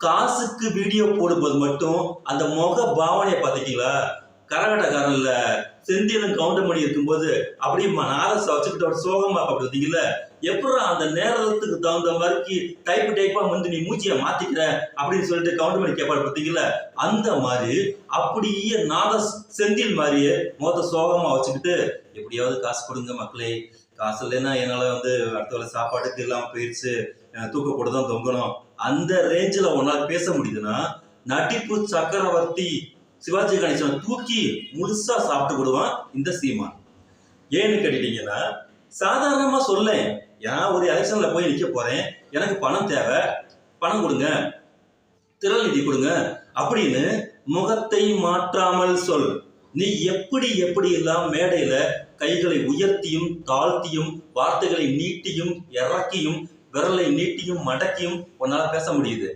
காசுக்கு வீடியோ போடும்போது மட்டும் அந்த முக பாவனையை பார்த்துட்டீங்களா கரகட்டக்காரன்ல செந்திலும் கவுண்டமணி இருக்கும்போது அப்படியே ம- நாரச வச்சுக்கிட்டு ஒரு சோகமா பார்த்தீங்கல்ல எப்படா அந்த நேரத்துக்கு தகுந்த மாதிரி டைப் டைப்பா வந்து நீ மூச்சியை மாத்திக்கிற அப்படின்னு சொல்லிட்டு கவுண்டமணி கேட்பாரு பார்த்தீங்கல்ல அந்த மாதிரி அப்படியே நாத செந்தில் மாதிரியே மொத்த சோகமா வச்சுக்கிட்டு எப்படியாவது காசு கொடுங்க மக்களே காசு இல்லைன்னா என்னால வந்து அடுத்த வேலை சாப்பாட்டுக்கு இல்லாம போயிடுச்சு தூக்க கூட தான் தொங்கணும். அந்த ரேஞ்சில் உன்னால் பேச முடியுதுன்னா நடிப்பு சக்கரவர்த்தி சிவாஜி கணேசன் தூக்கி முழுசா சாப்பிட்டு விடுவான் இந்த சீமான். ஏன்னு கேட்டுட்டீங்கன்னா சாதாரணமா சொல்லேன் நான் ஒரு எலெக்ஷன்ல போய் நிக்க போறேன் எனக்கு பணம் தேவை பணம் கொடுங்க திரள் நிதி கொடுங்க அப்படின்னு முகத்தை மாற்றாமல் சொல். நீ எப்படி எப்படி எல்லாம் மேடையில கைகளை உயர்த்தியும் தாழ்த்தியும் வார்த்தைகளை நீட்டியும் இறக்கியும் விரலை நீட்டியும் மடக்கியும் உன்னால் பேச முடியுது.